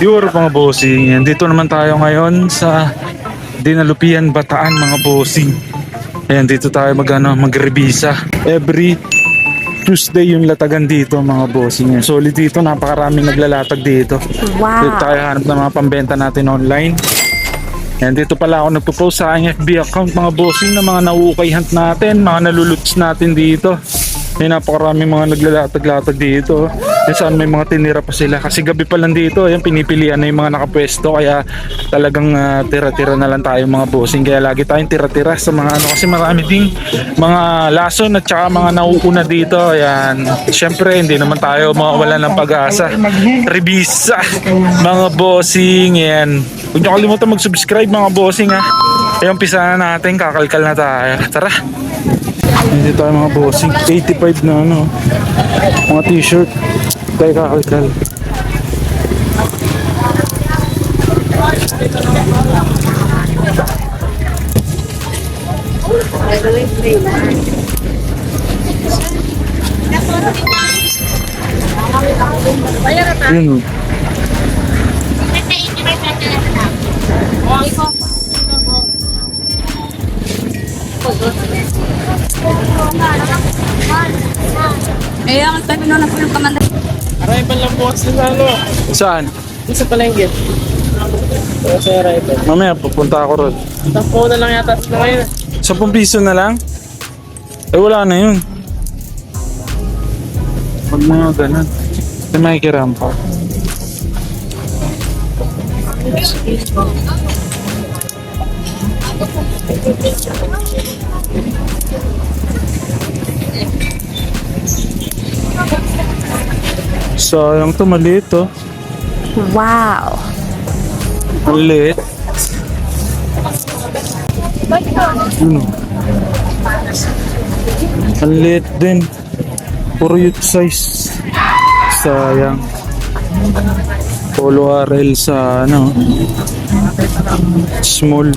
Yur mga bossing, dito naman tayo ngayon sa Dinalupian, Bataan mga bossing. Ayan, dito tayo mag, ano, magrebisa. Every Tuesday yung latagan dito mga bossing. Solid dito, napakaraming naglalatag dito. Wow. Dito tayo hanap ng mga pambenta natin online. Yan, dito pala ako nagpo-post sa aking FB account mga bossing na mga nauukay hunt natin, mga naluluts natin dito. May napakarami mga naglalatag-latag dito. Yan saan may mga tinira pa sila. Kasi gabi pa lang dito, yan pinipilian na yung mga nakapwesto. Kaya talagang ah, tira-tira na lang tayo mga bossing. Kaya lagi tayong tira-tira sa mga ano. Kasi marami ding mga lason at saka mga nauuna dito. Yan. Siyempre, hindi naman tayo mawala ng pag-asa. Revisa, mga bossing. Yan. Huwag niyo kalimutan mag-subscribe mga bossing ha. Kaya umpisa na natin, kakalkal na tayo. Tara! Hindi tayo mga bossing. 85 na ano. Mga t-shirt. Tayo kakalkal. Yun. oh. Eh, ang tabi na po yung kamanda. Aray pa lang bukas na ano. Saan? Isa pa lang git. Pero sa aray pa. Mamaya pupunta ako ron. Tampo na lang yata sila ngayon. 10 piso na lang? Eh wala na yun. Huwag mga ganun. May makikiram pa. Sayang to, maliit to. Wow. Maliit. Ano? Ang liit din. Puro youth size. Sayang. Polo RL sa ano. Small.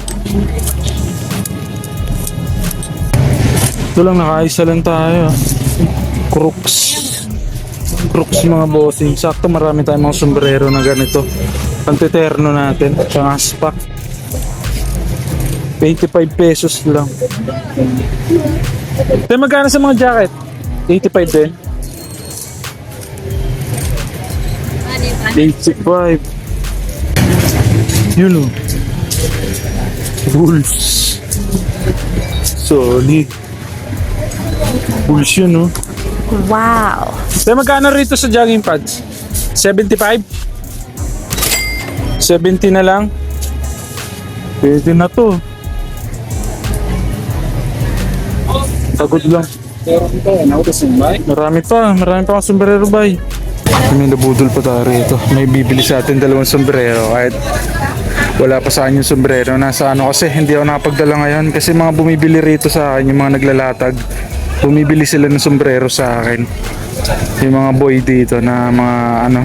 Ito lang nakaisa lang tayo. Crooks. Crooks mga bossing. Sakto marami tayong mga sombrero na ganito. Pantiterno natin. Tsaka spak. 25 pesos lang. Te, magkano sa mga jacket? 85 din. 85. Yun o. Bulls. Solid. Bulls yun o. Wow. Te, magkano rito sa jogging pads? 75? 70 na lang? Pwede na to. Pagod lang. Marami pa, marami pa akong sombrero bay. May nabudol pa tayo rito. May bibili sa atin dalawang sombrero kahit wala pa sa akin yung sombrero. Nasa ano kasi hindi ako nakapagdala ngayon kasi mga bumibili rito sa akin, yung mga naglalatag. Bumibili sila ng sombrero sa akin. Yung mga boy dito na mga ano,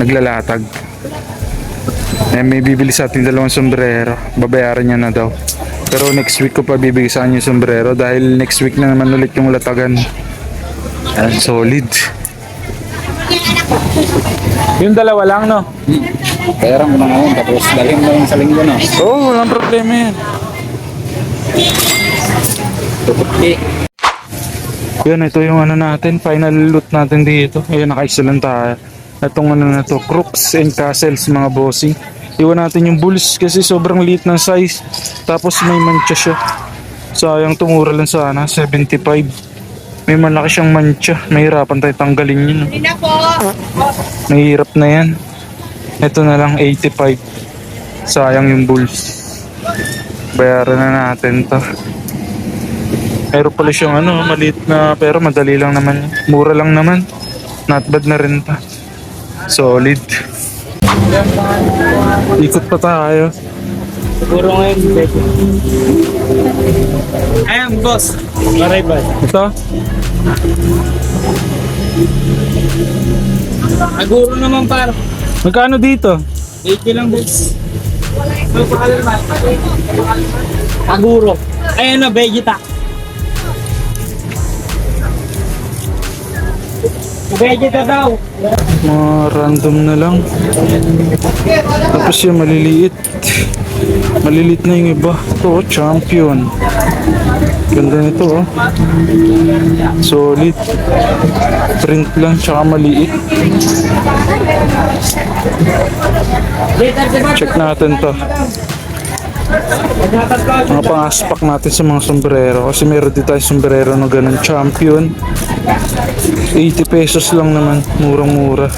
naglalatag. Eh, may bibili sa atin dalawang sombrero. Babayaran niya na daw. Pero next week ko pa bibigay sa kanya yung sombrero dahil next week na naman ulit yung latagan. Yan, solid. Yung dalawa lang, no? Pera mo na ngayon, tapos dalhin mo yung sa linggo na. Oo, oh, walang problema yan. Tutupi. Yan, ito yung ano natin, final loot natin dito. Ayan, nakaisa lang tayo. Itong ano na to, crooks and castles mga bossing. Iwan natin yung bulls kasi sobrang liit ng size. Tapos may mancha siya. Sayang tumura lang sana, 75. May malaki siyang mancha. Mahirapan tayo tanggalin yun. no? Mahirap na yan. Ito na lang, 85. Sayang yung bulls. Bayaran na natin to. Meron pala siyang ano, maliit na pero madali lang naman. yun. Mura lang naman. Not bad na rin pa. Solid. Ikot pa tayo. Siguro ngayon. Ayan, boss. Aray ba? Ito? Aguro naman par. Magkano dito? 80 lang, boss. Aguro. Ayan na, vegeta. Vegeta daw. Mga random na lang. Tapos yung maliliit. Maliliit na yung iba. Ito, oh, champion. Ganda nito, oh. Solid. Print lang, tsaka maliit. Check natin to. Mga pang-aspak natin sa mga sombrero. Kasi meron din tayo sombrero na ganun. Champion. 80 pesos lang naman. Murang-mura.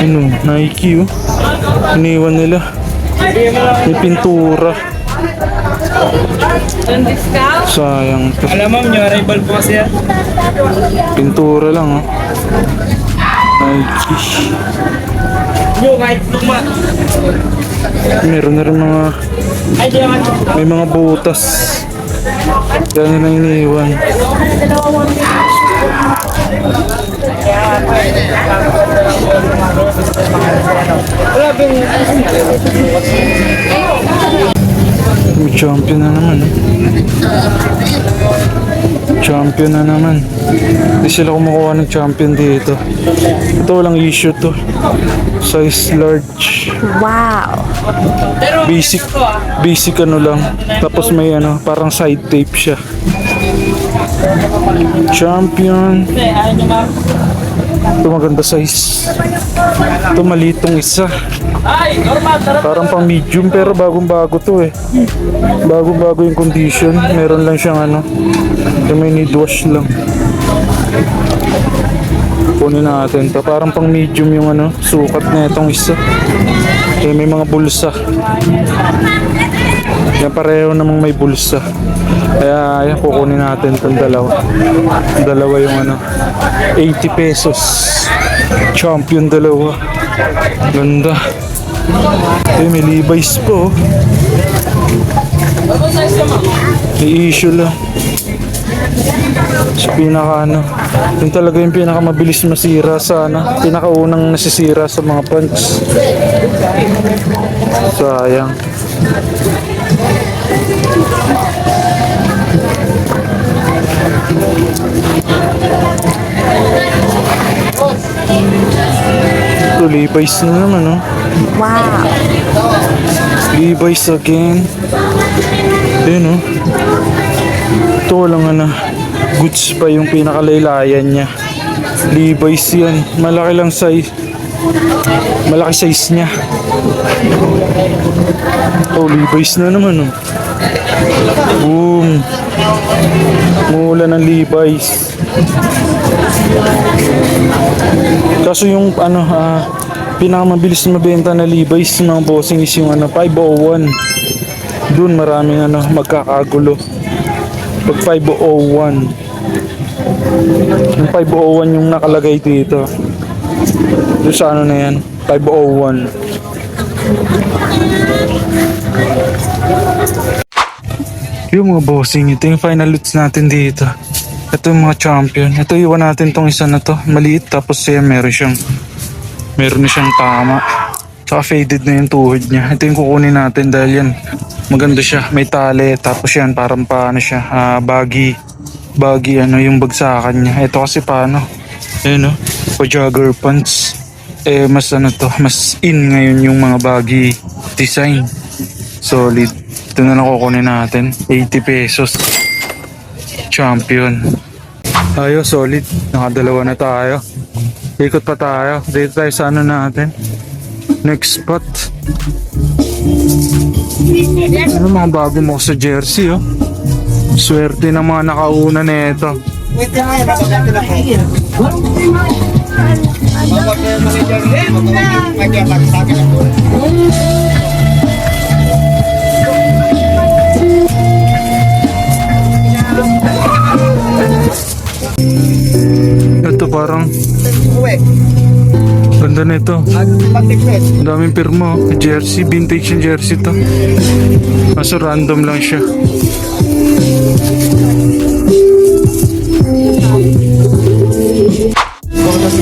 Ano, Nike oh. Iniwan nila. May pintura. Sayang. Alam mo, yung rival po siya. Pintura lang oh. Nike. Yung kahit luma. Meron na rin mga. May mga butas. Yan nila iniwan. May champion na naman. eh. Champion na naman. Hindi sila kumukuha ng champion dito. Ito walang issue to. Size large. Wow. Basic, basic ano lang. Tapos may ano, parang side tape siya. Champion. Ito maganda size. Ito malitong isa. Ay, normal. Parang pang medium pero bagong bago to eh. Bagong bago yung condition. Meron lang siyang ano. Yung may need wash lang. Kunin natin to. Parang pang medium yung ano. Sukat na itong isa. Eh, may mga bulsa. Yan pareho namang may bulsa. Kaya ayan, kukunin natin itong dalawa. Dalawa yung ano. 80 pesos. Champion dalawa. Ganda. Eh, may Levi's po. May issue lang. Sa pinaka ano, yun talaga yung pinaka mabilis masira sa ano, pinakaunang nasisira sa mga pants. Sayang. Ito, Levi's na naman, oh. Wow. Levi's again. Ayun oh. Ito walang ano. Goods pa yung pinakalaylayan niya. Levi's yan. Malaki lang size. Malaki size niya. Oh, Levi's na naman oh. Boom. Mula ng Levi's. Kaso yung ano, ah, pinakamabilis na mabenta na Levi's ng bossing is yung ano, 501. Doon maraming ano, magkakagulo. Pag 501. Yung 501 yung nakalagay dito. Doon sa ano na yan, 501. Yung mga bossing, ito yung final loots natin dito. Ito yung mga champion. Ito iwan natin tong isa na to. Maliit tapos siya meron siyang meron na siyang tama. Tsaka faded na yung tuhod niya. Ito yung kukunin natin dahil yan maganda siya. May tali tapos yan parang paano siya. ah baggy. Baggy ano yung bagsakan niya. Ito kasi paano. Ayun no. Pa jogger pants. Eh mas ano to. Mas in ngayon yung mga baggy design. Solid. Ito na lang kukunin natin. 80 pesos. Champion. Ayos, solid. Nakadalawa na tayo. Ikot pa tayo. Dito tayo sa ano natin. Next spot. Ano mga bago mo sa jersey, oh. Swerte ng mga nakauna na ito. Ito parang ganda nito. Ang daming pirma. oh. Jersey, vintage yung jersey to. Kaso random lang siya.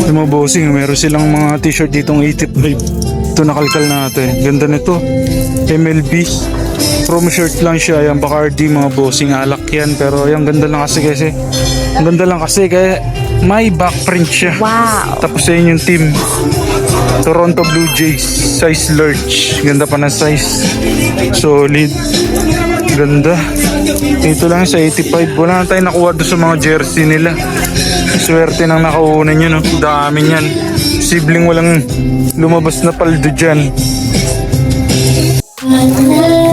Yung mga bossing, meron silang mga t-shirt ditong 85. Ito nakalkal natin. Ganda nito. MLB. Promo shirt lang siya. Yan, Bacardi, mga bossing alak yan. Pero yung ganda lang kasi kasi. Ang ganda lang kasi kaya may back print siya. Wow. Tapos yun yung team. Toronto Blue Jays. Size large. Ganda pa ng size. Solid. Ganda. Ito lang sa 85. Wala na tayong nakuha doon sa mga jersey nila. Swerte nang nakaunan yun. No? Dami yan. Sibling walang lumabas na paldo dyan.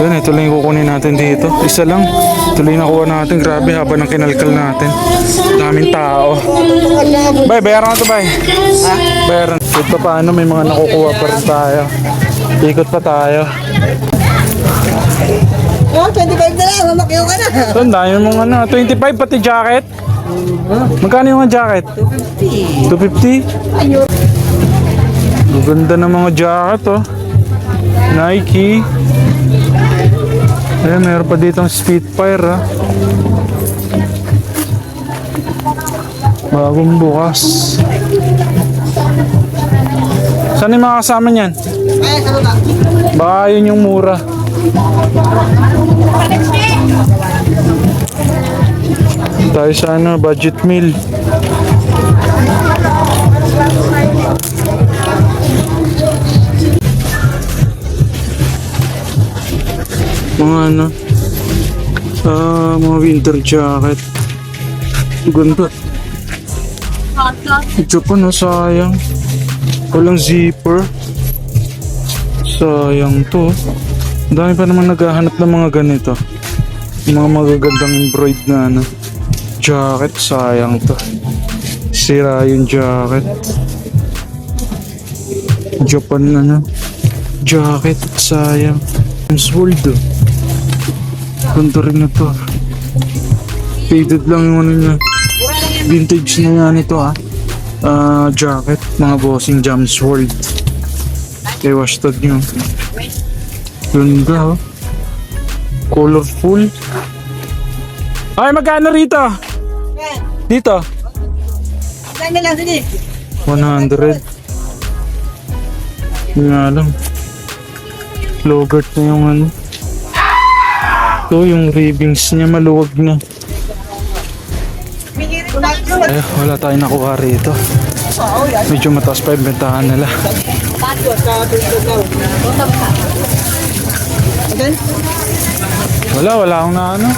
Yan, ito lang yung kukunin natin dito. Isa lang. Ito lang nakuha natin. Grabe, haba ng kinalkal natin. Daming tao. Bay, bayaran ko to, bay. Ha? Bayaran. Kahit pa paano, may mga nakukuha pa rin tayo. Ikot pa tayo. Oh, 25 na lang, mamakyaw ka na. Ito, ang dami mong ano. 25 pati jacket. Magkano yung jacket? 250. 250? Ang ganda ng mga jacket, oh. Nike. Ayan, meron pa dito Spitfire, ah. Bagong bukas. Saan yung mga kasama niyan? Baka yun yung mura. Tayo sa ano, budget meal. Mga ano, ah, mga winter jacket. Ganda. Ito pa no, sayang. Walang zipper. Sayang to. Dami pa naman naghahanap ng mga ganito. Yung mga magagandang embroid na ano. Jacket, sayang to. Sira yung jacket. Japan na ano. Jacket, sayang. James World oh. Ganda rin na to. Faded lang yung ano niya. Vintage na nga nito ah. Ah, jacket, mga bossing James World. Kay washtag nyo. Ganda oh. Colorful. Ay, magkano rito? Dito? Saan na lang, sige. 100. Hindi nga alam. Logart na yung ano. Ito, yung ribbings niya maluwag na. Eh, wala tayong nakuha rito. Medyo mataas pa yung bentahan nila. Wala, wala akong na ano.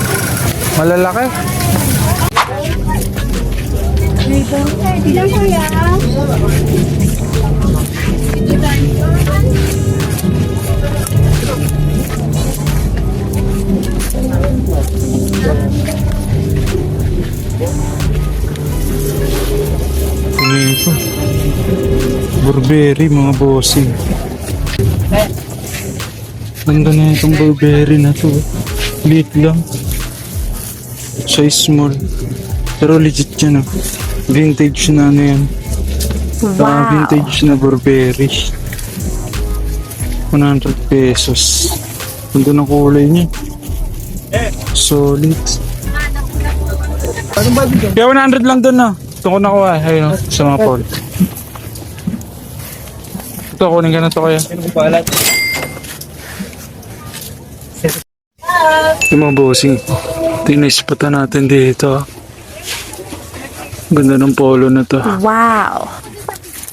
Malalaki. Tingin Burberry mga bossing. Ganda na itong Burberry na to. Liit lang. Size small. Pero legit yan ah. Vintage na ano yan. Wow. vintage na Burberry. 100 pesos. Ganda ng kulay niya. Solid. Kaya 100 lang doon ah. Ito ko nakuha. Ayun oh, sa mga Paul. Ito, kunin ka na to kaya. Yung mga bossing. Tinispatan natin dito. Ganda ng polo na to. Wow.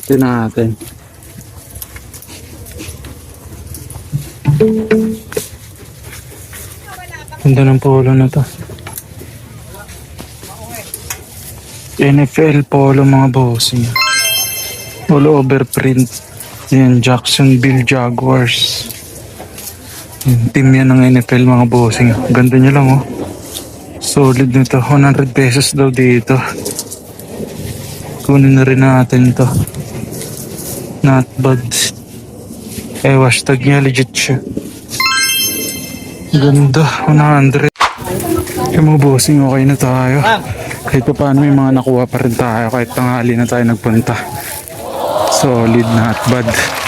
Ito natin. Ganda ng polo na to. NFL polo mga bossing. Polo overprint. Yan, Jacksonville Jaguars. Yung team yan ng NFL mga bossing. Ganda niya lang oh. Solid nito. 100 pesos daw dito. Kunin na rin natin to. Not bad. Eh, hashtag niya legit siya. Ganda. 100. Yung mga bossing, okay na tayo. Kahit pa paano may mga nakuha pa rin tayo kahit tanghali na tayo nagpunta. Solid, not bad.